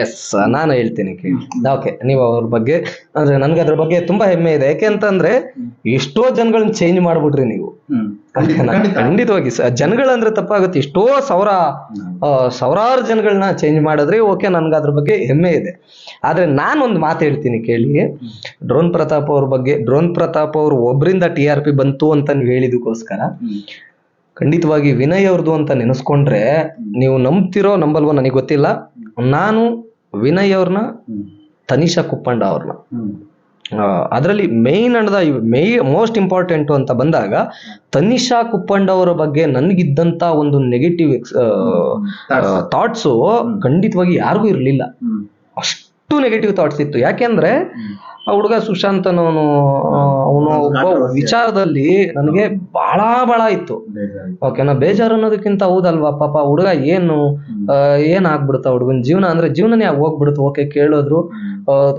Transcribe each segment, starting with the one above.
S ನಾನು ಹೇಳ್ತೀನಿ ಕೇಳಿ. ಓಕೆ ನೀವು ಅವ್ರ ಬಗ್ಗೆ ಅಂದ್ರೆ ನನ್ಗೆ ಅದ್ರ ಬಗ್ಗೆ ತುಂಬಾ ಹೆಮ್ಮೆ ಇದೆ. ಯಾಕೆ ಅಂತಂದ್ರೆ ಎಷ್ಟೋ ಜನಗಳನ್ನ ಚೇಂಜ್ ಮಾಡ್ಬಿಟ್ರಿ ನೀವು. ಖಂಡಿತವಾಗಿ ಜನಗಳಂದ್ರೆ ತಪ್ಪಾಗುತ್ತೆ. ಎಷ್ಟೋ ಸಾವಿರ ಸಾವಿರಾರು ಜನಗಳನ್ನ ಚೇಂಜ್ ಮಾಡಿದ್ರೆ ಓಕೆ ನನ್ಗೆ ಅದ್ರ ಬಗ್ಗೆ ಹೆಮ್ಮೆ ಇದೆ. ಆದ್ರೆ ನಾನೊಂದು ಮಾತು ಹೇಳ್ತೀನಿ ಕೇಳಿ. ಡ್ರೋನ್ ಪ್ರತಾಪ್ ಅವ್ರ ಬಗ್ಗೆ ಡ್ರೋನ್ ಪ್ರತಾಪ್ ಅವ್ರು ಒಬ್ರಿಂದ ಟಿ ಆರ್ ಪಿ ಬಂತು ಅಂತ ನೀವು ಹೇಳಿದಕ್ಕೋಸ್ಕರ ಖಂಡಿತವಾಗಿ ವಿನಯ್ ಅವ್ರದ್ದು ಅಂತ ನೆನೆಸ್ಕೊಂಡ್ರೆ ನೀವು ನಂಬ್ತಿರೋ ನಂಬಲ್ವೋ ನನಗೆ ಗೊತ್ತಿಲ್ಲ. ನಾನು ವಿನಯ್ ಅವ್ರನ್ನ ತನಿಷಾ ಕುಪ್ಪಂಡ ಅವ್ರನ್ನ ಅದರಲ್ಲಿ main and may most important ಅಂತ ಬಂದಾಗ ತನಿಷಾ ಕುಪ್ಪಂಡ ಅವರ ಬಗ್ಗೆ ನನಗಿದ್ದಂತ ಒಂದು ನೆಗೆಟಿವ್ ಥಾಟ್ಸು ಖಂಡಿತವಾಗಿ ಯಾರಿಗೂ ಇರಲಿಲ್ಲ. ಅಷ್ಟು ನೆಗೆಟಿವ್ ಥಾಟ್ಸ್ ಇತ್ತು. ಯಾಕೆಂದ್ರೆ ಆ ಹುಡುಗ ಸುಶಾಂತ್ ಅನ್ನೋನು ಅವನು ಒಬ್ಬ ವಿಚಾರದಲ್ಲಿ ನನಗೆ ಬಹಳ ಬಹಳ ಇತ್ತು. ಓಕೆನಾ? ಬೇಜಾರು ಅನ್ನೋದಕ್ಕಿಂತ ಹೌದಲ್ವಾ? ಪಾಪ ಹುಡುಗ ಏನು? ಏನ್ ಆಗ್ಬಿಡುತ್ತ ಹುಡುಗನ? ಜೀವನ ಅಂದ್ರೆ ಜೀವನನೇ ಹೋಗ್ಬಿಡುತ್ತೆ. ಓಕೆ ಕೇಳಿದ್ರು.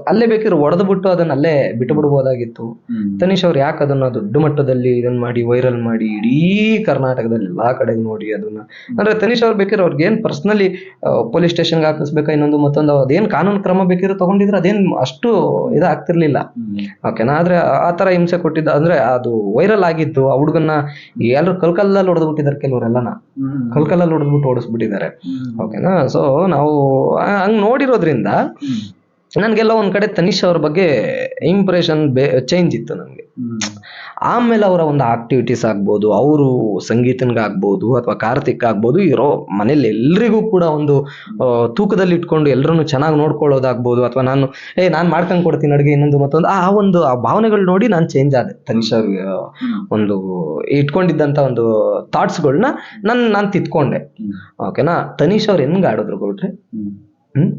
ಅಲ್ಲೇ ಬೇಕಿದ್ರೆ ಒಡೆದು ಬಿಟ್ಟು ಅದನ್ನ ಅಲ್ಲೇ ಬಿಟ್ಟು ಬಿಡ್ಬೋದಾಗಿತ್ತು. ತನಿಷ್ ಅವ್ರು ಯಾಕೆ ಅದನ್ನ ದೊಡ್ಡ ಮಟ್ಟದಲ್ಲಿ ಇದನ್ನ ಮಾಡಿ ವೈರಲ್ ಮಾಡಿ ಇಡೀ ಕರ್ನಾಟಕದಲ್ಲಿ ಎಲ್ಲಾ ಕಡೆ ನೋಡಿ ಅದನ್ನ? ಅಂದ್ರೆ ತನಿಷ್ ಅವ್ರು ಬೇಕಿದ್ರೆ ಅವ್ರಿಗೆ ಏನ್ ಪರ್ಸನಲಿ ಪೊಲೀಸ್ ಸ್ಟೇಷನ್ಗೆ ಹಾಕಿಸ್ಬೇಕಾ ಇನ್ನೊಂದು ಮತ್ತೊಂದು? ಅದೇನ್ ಕಾನೂನು ಕ್ರಮ ಬೇಕಿದ್ರೆ ತಗೊಂಡಿದ್ರೆ ಅದೇನ್ ಅಷ್ಟು ಇದಾಗ್ತಿರ್ಲಿಲ್ಲ. ಓಕೆನಾ ಆದ್ರೆ ಆ- ತರ ಹಿಂಸೆ ಕೊಟ್ಟಿದ್ದ ಅಂದ್ರೆ ಅದು ವೈರಲ್ ಆಗಿದ್ದು ಆ ಹುಡುಗನ್ನ ಎಲ್ಲರೂ ಕಲ್ಕಲ್ಲಲ್ಲಿ ಹೊಡೆದ್ಬಿಟ್ಟಿದ್ದಾರೆ ಕೆಲವರೆಲ್ಲನ. ಕಲ್ಕಲ್ಲಲ್ಲಿ ಹೊಡೆದ್ಬಿಟ್ಟು ಓಡಿಸ್ಬಿಟ್ಟಿದ್ದಾರೆ. ಓಕೆನಾ ಸೊ ನಾವು ಹಂಗೆ ನೋಡಿರೋದ್ರಿಂದ ನನಗೆಲ್ಲ ಒಂದು ಕಡೆ ತನಿಷ್ ಅವ್ರ ಬಗ್ಗೆ ಇಂಪ್ರೆಷನ್ ಬೇ ಚೇಂಜ್ ಇತ್ತು ನನಗೆ. ಆಮೇಲೆ ಅವರ ಒಂದು ಆಕ್ಟಿವಿಟೀಸ್ ಆಗ್ಬೋದು ಅವರು ಸಂಗೀತನ್ಗಾಗ್ಬೋದು ಅಥವಾ ಕಾರ್ತಿಕ್ ಆಗ್ಬೋದು ಇರೋ ಮನೇಲಿ ಎಲ್ರಿಗೂ ಕೂಡ ಒಂದು ತೂಕದಲ್ಲಿ ಇಟ್ಕೊಂಡು ಎಲ್ಲರನ್ನು ಚೆನ್ನಾಗಿ ನೋಡ್ಕೊಳ್ಳೋದಾಗ್ಬೋದು ಅಥವಾ ನಾನು ಏ ನಾನು ಮಾಡ್ಕೊಂಡು ಕೊಡ್ತೀನಿ ಅಡುಗೆ ಇನ್ನೊಂದು ಮತ್ತೊಂದು ಆ ಒಂದು ಆ ಭಾವನೆಗಳು ನೋಡಿ ನಾನು ಚೇಂಜ್ ಆದೆ. ತನಿಷ್ ಒಂದು ಇಟ್ಕೊಂಡಿದ್ದಂಥ ಒಂದು ಥಾಟ್ಸ್ಗಳನ್ನ ನಾನು ನಾನು ತಿತ್ಕೊಂಡೆ. ಓಕೆನಾ ತನಿಷ್ ಅವ್ರು ಹೆಂಗ್ ಆಡಿದ್ರು ಗೌಡ್ರೆ? ಹ್ಮ್.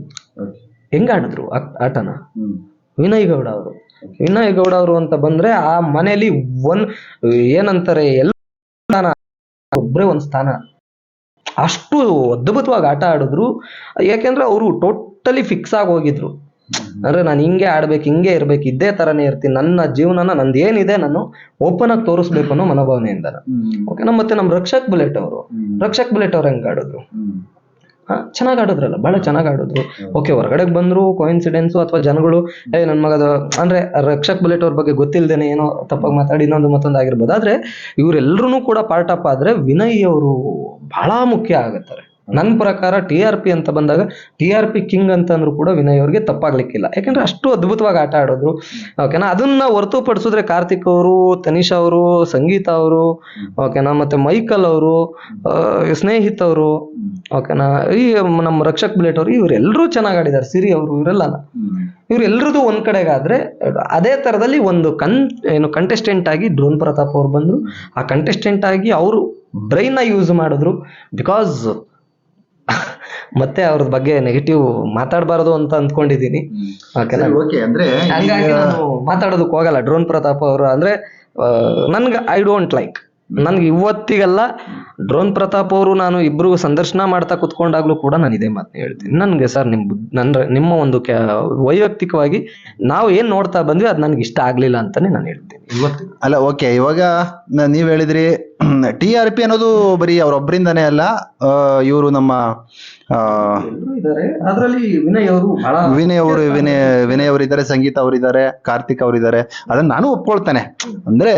ಹೆಂಗ್ ಆಡಿದ್ರು ಆಟನ? ವಿನಯ್ ಗೌಡ ಅವರು. ವಿನಯ್ ಗೌಡ ಅವರು ಅಂತ ಬಂದ್ರೆ ಆ ಮನೆಯಲ್ಲಿ ಒನ್ ಏನಂತಾರೆ ಎಲ್ಲ ಸ್ಥಾನ ಒಬ್ಬರೇ ಒಂದ್ ಸ್ಥಾನ. ಅಷ್ಟು ಅದ್ಭುತವಾಗಿ ಆಟ ಆಡಿದ್ರು. ಯಾಕೆಂದ್ರೆ ಅವರು ಟೋಟಲಿ ಫಿಕ್ಸ್ ಆಗಿ ಹೋಗಿದ್ರು. ಅಂದ್ರೆ ನಾನು ಹಿಂಗೆ ಆಡ್ಬೇಕು ಹಿಂಗೆ ಇರ್ಬೇಕು ಇದೇ ತರನೇ ಇರ್ತೀನಿ ನನ್ನ ಜೀವನನ ನಂದು ಏನಿದೆ ನಾನು ಓಪನ್ ಆಗಿ ತೋರಿಸ್ಬೇಕು ಅನ್ನೋ ಮನೋಭಾವನೆಯಿಂದ ಓಕೆನಾ ಮತ್ತೆ ನಮ್ ರಕ್ಷಕ್ ಬುಲೆಟ್ ಅವರು. ರಕ್ಷಕ್ ಬುಲೆಟ್ ಅವ್ರು ಹೆಂಗ್ ಆಡಿದ್ರು? ಚೆನ್ನಾಗಿ ಆಡಿದ್ರಲ್ಲ ಬಹಳ ಚೆನ್ನಾಗಿ ಆಡಿದ್ರು ಓಕೆ ಹೊರಗಡೆ ಬಂದ್ರು ಕೋಇನ್ಸಿಡೆನ್ಸು ಅಥವಾ ಜನಗಳು ಏ ನನ್ನ ಮಗದ ಅಂದ್ರೆ ರಕ್ಷಕ್ ಬುಲೆಟ್ ಅವ್ರ ಬಗ್ಗೆ ಗೊತ್ತಿಲ್ಲದೇನೆ ಏನೋ ತಪ್ಪಾಗಿ ಮಾತಾಡಿ ಇನ್ನೊಂದು ಮತ್ತೊಂದು ಆಗಿರ್ಬೋದು. ಆದ್ರೆ ಇವರೆಲ್ಲರೂ ಕೂಡ ಪಾರ್ಟ್ ಅಪ್ ಆದ್ರೆ ವಿನಯ್ ಅವರು ಬಹಳ ಮುಖ್ಯ ಆಗುತ್ತಾರೆ. ನನ್ನ ಪ್ರಕಾರ ಟಿ ಆರ್ ಪಿ ಅಂತ ಬಂದಾಗ ಟಿ ಆರ್ ಪಿ ಕಿಂಗ್ ಅಂತಂದ್ರು ಕೂಡ ವಿನಯ್ ಅವ್ರಿಗೆ ತಪ್ಪಾಗ್ಲಿಕ್ಕಿಲ್ಲ. ಯಾಕಂದ್ರೆ ಅಷ್ಟು ಅದ್ಭುತವಾಗಿ ಆಟ ಆಡೋದ್ರು. ಓಕೆನಾ ಅದನ್ನ ಹೊರತುಪಡಿಸಿದ್ರೆ ಕಾರ್ತಿಕ್ ಅವರು ತನಿಷ್ ಅವರು ಸಂಗೀತ ಅವರು ಓಕೆನಾ ಮತ್ತೆ ಮೈಕಲ್ ಅವರು ಸ್ನೇಹಿತ್ ಅವರು ಓಕೆನಾ ಈ ನಮ್ಮ ರಕ್ಷಕ್ ಬುಲೆಟ್ ಅವರು ಇವರೆಲ್ಲರೂ ಚೆನ್ನಾಗಿ ಆಡಿದ್ದಾರೆ ಸಿರಿ ಅವರು ಇವರೆಲ್ಲ ಇವರೆಲ್ಲರದು ಒಂದ್ ಕಡೆಗಾದ್ರೆ ಅದೇ ತರದಲ್ಲಿ ಒಂದು ಕನ್ ಏನು ಕಂಟೆಸ್ಟೆಂಟ್ ಆಗಿ ಡ್ರೋನ್ ಪ್ರತಾಪ್ ಅವ್ರು ಬಂದ್ರು. ಆ ಕಂಟೆಸ್ಟೆಂಟ್ ಆಗಿ ಅವರು ಬ್ರೈನ್ ಯೂಸ್ ಮಾಡಿದ್ರು. ಬಿಕಾಸ್ ಮತ್ತೆ ಅವ್ರ ಬಗ್ಗೆ ನೆಗೆಟಿವ್ ಮಾತಾಡಬಾರದು ಅಂತ ಅಂದ್ಕೊಂಡಿದ್ದೀನಿ. ಓಕೆನಾ? ಓಕೆ ಅಂದ್ರೆ ಹಂಗಾಗಿ ನಾನು ಮಾತಾಡೋದಕ್ಕೆ ಹೋಗಲ್ಲ. ಡ್ರೋನ್ ಪ್ರತಾಪ್ ಅವರು ಅಂದ್ರೆ ನನ್ಗೆ ಐ ಡೋಂಟ್ ಲೈಕ್ ನನ್ಗೆ ಇವತ್ತಿಗೆಲ್ಲ ಡ್ರೋನ್ ಪ್ರತಾಪ್ ಅವರು ನಾನು ಇಬ್ರು ಸಂದರ್ಶನ ಮಾಡ್ತಾ ಕುತ್ಕೊಂಡಾಗ್ಲೂ ಕೂಡ ನಾನು ಇದೇ ಮಾತನ್ನ ಹೇಳ್ತೀನಿ. ನನಗೆ ಸರ್ ನಿಮ್ಮ ನನ್ನ ನಿಮ್ಮ ಒಂದು ಕ್ಯಾ- ವೈಯಕ್ತಿಕವಾಗಿ ನಾವು ಏನ್ ನೋಡ್ತಾ ಬಂದ್ವಿ ಅದು ನನ್ಗೆ ಇಷ್ಟ ಆಗ್ಲಿಲ್ಲ ಅಂತಾನೆ ನಾನು ಹೇಳ್ತೀನಿ. ಇವತ್ತು ಅಲ್ಲ ಓಕೆ. ಇವಾಗ ನೀವು ಹೇಳಿದ್ರಿ ಟಿ ಆರ್ ಪಿ ಅನ್ನೋದು ಬರೀ ಅವ್ರೊಬ್ಬರಿಂದಾನೇ ಅಲ್ಲ ಇವರು ನಮ್ಮ ಅದರಲ್ಲಿ ವಿನಯ್ ಅವರು ವಿನಯ್ ಅವರು ವಿನಯ್ ವಿನಯ್ ಅವರಿದ್ದಾರೆ ಸಂಗೀತ ಅವರಿದ್ದಾರೆ ಕಾರ್ತಿಕ್ ಅವರಿದ್ದಾರೆ ಅದನ್ನ ನಾನು ಒಪ್ಕೊಳ್ತೇನೆ. ಅಂದ್ರೆ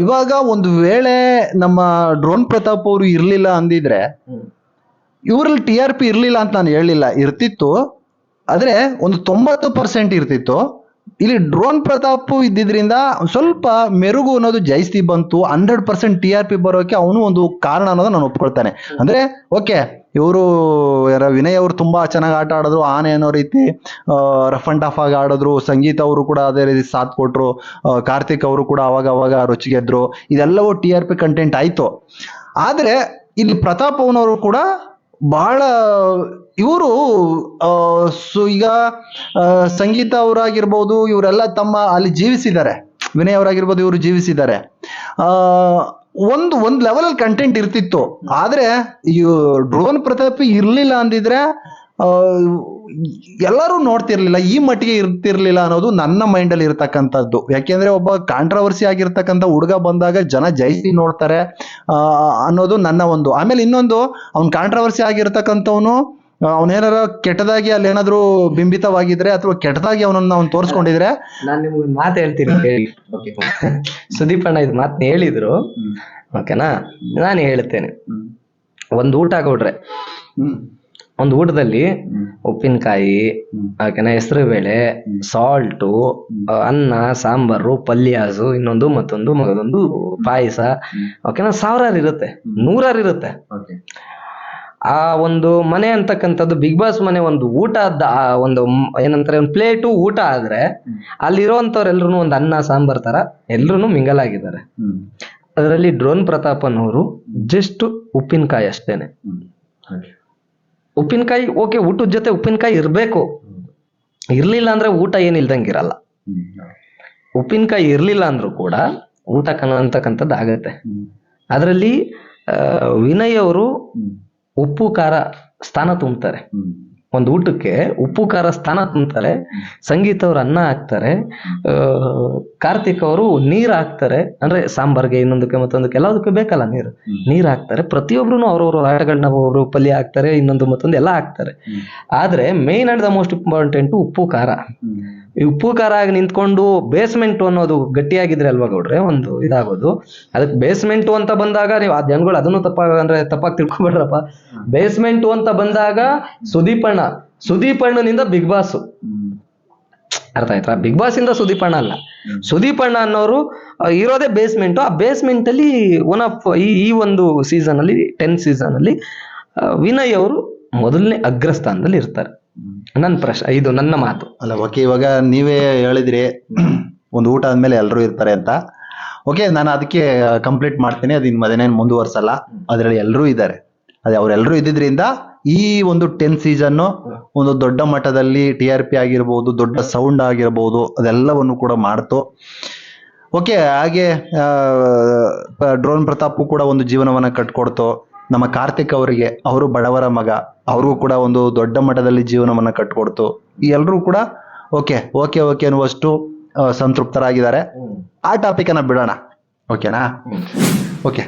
ಇವಾಗ ಒಂದು ವೇಳೆ ನಮ್ಮ ಡ್ರೋನ್ ಪ್ರತಾಪ್ ಅವರು ಇರ್ಲಿಲ್ಲ ಅಂದಿದ್ರೆ ಇವ್ರಲ್ಲಿ ಟಿ ಆರ್ ಪಿ ಇರ್ಲಿಲ್ಲ ಅಂತ ನಾನು ಹೇಳಿಲ್ಲ ಇರ್ತಿತ್ತು. ಆದ್ರೆ ಒಂದು ತೊಂಬತ್ತು ಪರ್ಸೆಂಟ್ ಇರ್ತಿತ್ತು. ಇಲ್ಲಿ ಡ್ರೋನ್ ಪ್ರತಾಪ್ ಇದ್ದಿದ್ರಿಂದ ಸ್ವಲ್ಪ ಮೆರುಗು ಅನ್ನೋದು ಜಾಸ್ತಿ ಬಂತು. Hundred percent T R P ಬರೋಕೆ ಅವನು ಒಂದು ಕಾರಣ ಅನ್ನೋದು ನಾನು ಒಪ್ಕೊಳ್ತಾನೆ. ಅಂದ್ರೆ ಓಕೆ ಇವರು, ಯಾರ ವಿನಯ್ ಅವರು ತುಂಬಾ ಚೆನ್ನಾಗಿ ಆಟ ಆಡಿದ್ರು, ಆನೆ ಅನ್ನೋ ರೀತಿ ರಫ್ ಅಂಡ್ ಟಫ್ ಆಗಿ ಆಡಿದ್ರು, ಸಂಗೀತ ಅವರು ಕೂಡ ಅದೇ ರೀತಿ ಸಾಥ್ ಕೊಟ್ರು ಕಾರ್ತಿಕ್ ಅವರು ಕೂಡ ಅವಾಗ ಅವಾಗ ರುಚಿಗೆದ್ರು ಇದೆಲ್ಲವೂ ಟಿ ಆರ್ ಪಿ ಕಂಟೆಂಟ್ ಆಯ್ತು. ಆದ್ರೆ, ಇಲ್ಲಿ ಪ್ರತಾಪ್ ಅವನವರು ಕೂಡ ಬಹಳ, ಇವರು ಸೊ, ಈಗ ಸಂಗೀತ ಅವರಾಗಿರ್ಬೋದು, ಇವರೆಲ್ಲ ತಮ್ಮ ಅಲ್ಲಿ ಜೀವಿಸಿದ್ದಾರೆ. ವಿನಯ್ ಅವರಾಗಿರ್ಬೋದು, ಇವರು ಜೀವಿಸಿದ್ದಾರೆ. ಒಂದು, ಒಂದ್ ಲೆವೆಲ್ ಅಲ್ಲಿ ಕಂಟೆಂಟ್ ಇರ್ತಿತ್ತು. ಆದ್ರೆ ಈ ಡ್ರೋನ್ ಪ್ರತಾಪ್ ಇರ್ಲಿಲ್ಲ ಅಂದಿದ್ರೆ ಎಲ್ಲರೂ ನೋಡ್ತಿರ್ಲಿಲ್ಲ, ಈ ಮಟ್ಟಿಗೆ ಇರ್ತಿರ್ಲಿಲ್ಲ ಅನ್ನೋದು ನನ್ನ ಮೈಂಡ್ ಅಲ್ಲಿ ಇರ್ತಕ್ಕಂಥದ್ದು. ಯಾಕೆಂದ್ರೆ ಒಬ್ಬ ಕಾಂಟ್ರವರ್ಸಿ ಆಗಿರ್ತಕ್ಕಂಥ ಹುಡುಗ ಬಂದಾಗ ಜನ ಜೈಸಿ ನೋಡ್ತಾರೆ ಅನ್ನೋದು ನನ್ನ ಒಂದು. ಆಮೇಲೆ ಇನ್ನೊಂದು, ಅವ್ನ್ ಕಾಂಟ್ರವರ್ಸಿ ಆಗಿರ್ತಕ್ಕಂಥವನು ಅವನೇನಾರ ಕೆಟ್ಟದಾಗಿ ಅಲ್ಲಿ ಏನಾದ್ರು ಬಿಂಬಿತವಾಗಿದ್ರೆ ಅಥವಾ ಕೆಟ್ಟದಾಗಿ ಅವನನ್ನ ಅವ್ನು ತೋರಿಸ್ಕೊಂಡಿದ್ರೆ ನಾನ್ ನಿಮ್ಗೆ ಒಂದ್ ಮಾತು ಹೇಳ್ತೀನಿ ಸುದೀಪ್ ಅಣ್ಣ ಇದು ಮಾತನ್ನ ಹೇಳಿದ್ರು. ಓಕೆನಾ? ನಾನು ಹೇಳ್ತೇನೆ. ಒಂದು ಊಟ ಕೊಡ್ರೆ. ಒಂದು ಊಟದಲ್ಲಿ ಉಪ್ಪಿನಕಾಯಿ ಓಕೆನಾ ಹೆಸರು ಬೇಳೆ ಸಾಲ್ಟು ಅನ್ನ ಸಾಂಬಾರು ಪಲ್ಯಾಸು ಇನ್ನೊಂದು ಮತ್ತೊಂದು ಮಗದೊಂದು ಪಾಯಸ. ಓಕೆನಾ ಸಾವಿರಾರು ಇರುತ್ತೆ. ನೂರಾರು ಇರುತ್ತೆ. ಆ ಒಂದು ಮನೆ ಅಂತಕ್ಕಂಥದ್ದು ಬಿಗ್ ಬಾಸ್ ಮನೆ ಒಂದು ಊಟ ಒಂದು ಏನಂತಾರೆ ಒಂದು ಪ್ಲೇಟು ಊಟ ಆದ್ರೆ ಅಲ್ಲಿರೋಂಥವ್ರೆಲ್ಲರೂ ಒಂದು ಅನ್ನ ಸಾಂಬಾರ್ ತರ ಎಲ್ರು ಮಿಂಗಲ್ ಆಗಿದ್ದಾರೆ. ಅದರಲ್ಲಿ ಡ್ರೋನ್ ಪ್ರತಾಪ್ ಅನ್ನೋರು ಜಸ್ಟ್ ಉಪ್ಪಿನಕಾಯಿ ಅಷ್ಟೇನೆ. ಉಪ್ಪಿನಕಾಯಿ ಓಕೆ ಊಟದ ಜೊತೆ ಉಪ್ಪಿನಕಾಯಿ ಇರಬೇಕು. ಇರ್ಲಿಲ್ಲ ಅಂದ್ರೆ ಊಟ ಏನಿಲ್ದಂಗೆ ಇರಲ್ಲ ಉಪ್ಪಿನಕಾಯಿ ಇರ್ಲಿಲ್ಲ ಅಂದ್ರೂ ಕೂಡ ಊಟ ಕಣ ಅಂತಕ್ಕಂಥದ್ದು ಆಗತ್ತೆ ಅದರಲ್ಲಿ ವಿನಯ್ ಅವರು ಉಪ್ಪು ಖಾರ ಸ್ಥಾನ ತುಂಬ್ತಾರೆ. ಒಂದು ಊಟಕ್ಕೆ ಉಪ್ಪು ಖಾರ ಸ್ಥಾನ ತುಂಬ್ತಾರೆ ಸಂಗೀತ ಅವರು ಅನ್ನ ಹಾಕ್ತಾರೆ. ಕಾರ್ತಿಕ್ ಅವರು ನೀರ್ ಹಾಕ್ತಾರೆ. ಅಂದ್ರೆ ಸಾಂಬಾರ್ಗೆ ಇನ್ನೊಂದಕ್ಕೆ ಮತ್ತೊಂದಕ್ಕೆ ಎಲ್ಲದಕ್ಕೂ ಬೇಕಲ್ಲ ನೀರು. ನೀರು ಹಾಕ್ತಾರೆ. ಪ್ರತಿಯೊಬ್ರು ಅವ್ರವ್ರ ಆಟಗಳನ್ನ ಅವರು ಪಲ್ಯ ಹಾಕ್ತಾರೆ. ಇನ್ನೊಂದು ಮತ್ತೊಂದು ಎಲ್ಲ ಹಾಕ್ತಾರೆ. ಆದ್ರೆ main and the most important ಉಪ್ಪು ಖಾರ. ಈ ಉಪ್ಪು ಖಾರ ಆಗಿ ನಿಂತ್ಕೊಂಡು ಬೇಸ್ಮೆಂಟ್ ಅನ್ನೋದು ಗಟ್ಟಿಯಾಗಿದ್ರೆ ಅಲ್ವಾ ಗೌಡ್ರೆ? ಒಂದು ಇದಾಗೋದು. ಅದಕ್ಕೆ ಬೇಸ್ಮೆಂಟ್ ಅಂತ ಬಂದಾಗ ನೀವು ಆ ಜನಗಳು ಅದನ್ನು ತಪ್ಪಾಗ ಅಂದ್ರೆ ತಪ್ಪಾಗಿ ತಿಳ್ಕೊಬೇಡ್ರಪ್ಪ. ಬೇಸ್ಮೆಂಟ್ ಅಂತ ಬಂದಾಗ ಸುದೀಪಣ್ಣ. ಸುದೀಪಣ್ಣನಿಂದ ಬಿಗ್ ಬಾಸ್ ಅರ್ಥ ಆಯ್ತಾ? ಬಿಗ್ ಬಾಸ್ ಇಂದ ಸುದೀಪ್ ಅಣ್ಣ ಅಲ್ಲ. ಸುದೀಪ್ ಅಣ್ಣ ಅನ್ನೋರು ಇರೋದೇ ಬೇಸ್ಮೆಂಟ್ ಆ ಬೇಸ್ಮೆಂಟ್ ಅಲ್ಲಿ ಒನ್ ಆಫ್ ಈ ಈ ಒಂದು ಸೀಸನ್ ಅಲ್ಲಿ ಟೆನ್ ಸೀಸನ್ ಅಲ್ಲಿ ವಿನಯ್ ಅವರು ಮೊದಲನೇ ಅಗ್ರಸ್ಥಾನದಲ್ಲಿ ಇರ್ತಾರೆ. ನನ್ನ ಪ್ರಶ್ನೆ ಇದು ನನ್ನ ಮಾತು. ಅಲ್ಲ ಓಕೆ ಇವಾಗ ನೀವೇ ಹೇಳಿದ್ರಿ, ಒಂದು ಊಟ ಆದ್ಮೇಲೆ ಎಲ್ಲರೂ ಇರ್ತಾರೆ ಅಂತ. ಓಕೆ ನಾನು ಅದಕ್ಕೆ ಕಂಪ್ಲೀಟ್ ಮಾಡ್ತೀನಿ. ಅದು ಇನ್ನು ಮದೇನೇನು ಮುಂದುವರ್ಸಲ್ಲ. ಅದರಲ್ಲಿ ಎಲ್ಲರೂ ಇದ್ದಾರೆ. ಅದೇ ಅವರೆಲ್ಲರೂ ಇದ್ದಿದ್ರಿಂದ ಈ ಒಂದು ಟೆನ್ ಸೀಸನ್ನು ಒಂದು ದೊಡ್ಡ ಮಟ್ಟದಲ್ಲಿ ಟಿ ಆರ್ ಪಿ ಆಗಿರ್ಬೋದು ದೊಡ್ಡ ಸೌಂಡ್ ಆಗಿರ್ಬೋದು ಅದೆಲ್ಲವನ್ನು ಕೂಡ ಮಾಡ್ತು. ಓಕೆ ಹಾಗೆ ಡ್ರೋನ್ ಪ್ರತಾಪ್ ಕೂಡ ಒಂದು ಜೀವನವನ್ನು ಕಟ್ಕೊಡ್ತು. ನಮ್ಮ ಕಾರ್ತಿಕ್ ಅವರಿಗೆ ಅವರು ಬಡವರ ಮಗ ಅವ್ರಿಗೂ ಕೂಡ ಒಂದು ದೊಡ್ಡ ಮಟ್ಟದಲ್ಲಿ ಜೀವನವನ್ನು ಕಟ್ಕೊಡ್ತು. ಈ ಎಲ್ಲರೂ ಕೂಡ ಓಕೆ ಓಕೆ ಓಕೆ ಅನ್ನುವಷ್ಟು ಸಂತೃಪ್ತರಾಗಿದ್ದಾರೆ. ಆ ಟಾಪಿಕ್ ಅನ್ನ ಬಿಡೋಣ ಓಕೆನಾ ಓಕೆ